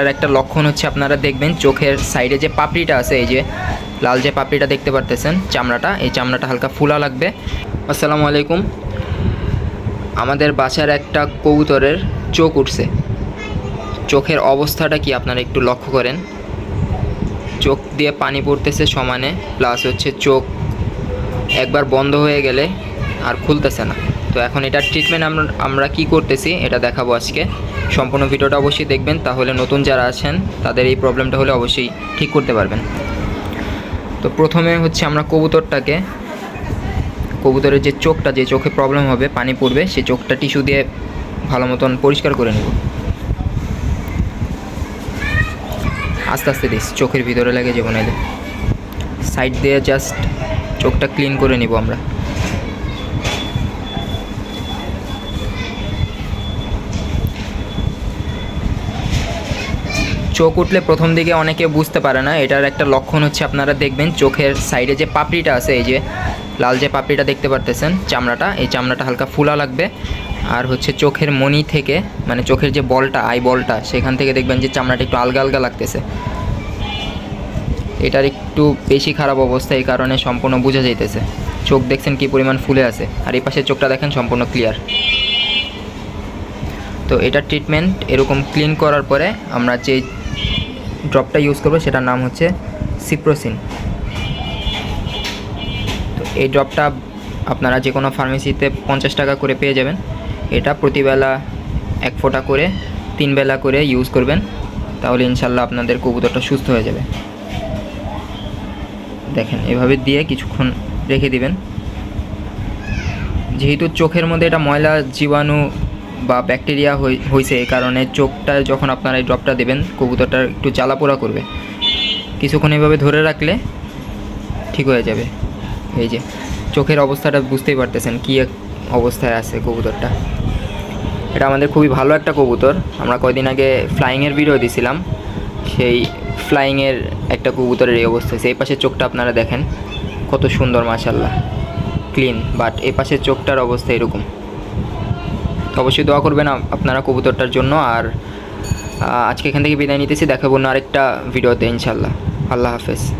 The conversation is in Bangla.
আর একটা লক্ষণ হচ্ছে আপনারা দেখবেন, চোখের সাইডে যে পাপড়িটা আছে, এই যে লাল যে পাপড়িটা দেখতে পারতেছেন, চামড়াটা, এই চামড়াটা হালকা ফুলা লাগবে। আসসালামু আলাইকুম। আমাদের বাসার একটা কবুতরের চোখ উঠছে। চোখের অবস্থাটা কি আপনারা একটু লক্ষ্য করেন? চোখ দিয়ে পানি পড়তেছে সমানে প্লাস হচ্ছে চোখ একবার বন্ধ হয়ে গেলে আর খুলতেছে না। তো এখন এটার ট্রিটমেন্ট আমরা আমরা কী করতেছি, এটা দেখাবো আজকে। সম্পূর্ণ ভিডিওটা অবশ্যই দেখবেন, তাহলে নতুন যারা আছেন, তাদের এই প্রবলেমটা হলে অবশ্যই ঠিক করতে পারবেন। তো প্রথমে হচ্ছে আমরা কবুতরটাকে, কবুতরের যে চোখটা, যে চোখে প্রবলেম হবে, পানি পড়বে সেই চোখটা টিস্যু দিয়ে ভালো মতন পরিষ্কার করে নেব। আস্তে আস্তে দিস, চোখের ভিতরে লাগে যে নাইলে সাইড দিয়ে জাস্ট চোখটা ক্লিন করে নিব আমরা। চোখ উঠলে প্রথম দিকে অনেকে বুঝতে পারে না, এটার একটা লক্ষণ হচ্ছে আপনারা দেখবেন, চোখের সাইডে যে পাপড়িটা আছে, এই যে লাল যে পাপড়িটা দেখতে পারতেছেন, চামড়াটা, এই চামড়াটা হালকা ফুলা লাগবে। আর হচ্ছে চোখের মনি থেকে মানে চোখের যে বলটা, আই বলটা, সেখান থেকে দেখবেন যে চামড়াটা একটু আলগা আলগা লাগতেছে। এটার একটু বেশি খারাপ অবস্থা, এই কারণে সম্পূর্ণ বোঝা যাইতেছে। চোখ দেখছেন কি পরিমাণ ফুলে আছে, আর এই পাশে চোখটা দেখেন সম্পূর্ণ ক্লিয়ার তো এটার ট্রিটমেন্ট এরকম ক্লিন করার পরে আমরা যে ড্রপটা ইউজ করব সেটার নাম হচ্ছে সিপ্রোসিন তো এই ড্রপটা আপনারা যে কোনো ফার্মেসিতে পঞ্চাশ টাকা করে পেয়ে যাবেন। এটা প্রতিবেলা এক ফোঁটা করে, তিন বেলা করে ইউজ করবেন। তাহলে ইনশাল্লাহ আপনাদের কবুতরটা সুস্থ হয়ে যাবে। দেখেন, এভাবে দিয়ে কিছুক্ষণ রেখে দিবেন। যেহেতু চোখের মধ্যে এটা ময়লা, জীবাণু বা ব্যাকটেরিয়া হয়েছে এই কারণে চোখটা যখন আপনারা এই ড্রপটা দেবেন, কবুতরটা একটু জ্বালাপোড়া করবে। কিছুক্ষণ এভাবে ধরে রাখলে ঠিক হয়ে যাবে। এই যে, চোখের অবস্থাটা বুঝতেই পারতেছেন কী এক অবস্থায় আছে কবুতরটা। এটা আমাদের খুবই ভালো একটা কবুতর। আমরা কয়দিন আগে ফ্লাইংয়ের ভিডিও দিছিলাম। সেই ফ্লাইংয়ের একটা কবুতরের এই অবস্থা এই পাশের চোখটা আপনারা দেখেন। কত সুন্দর মাশাল্লাহ ক্লিন বাট এই পাশের চোখটার অবস্থা এরকম। তো অবশ্যই দোয়া করবেন আপ- আপনারা কবুতরটার জন্য। আর আজকে এখান থেকে বিদায় নিতেছি দেখাবো না আরেকটা ভিডিওতে ইনশাল্লাহ আল্লাহ হাফেজ।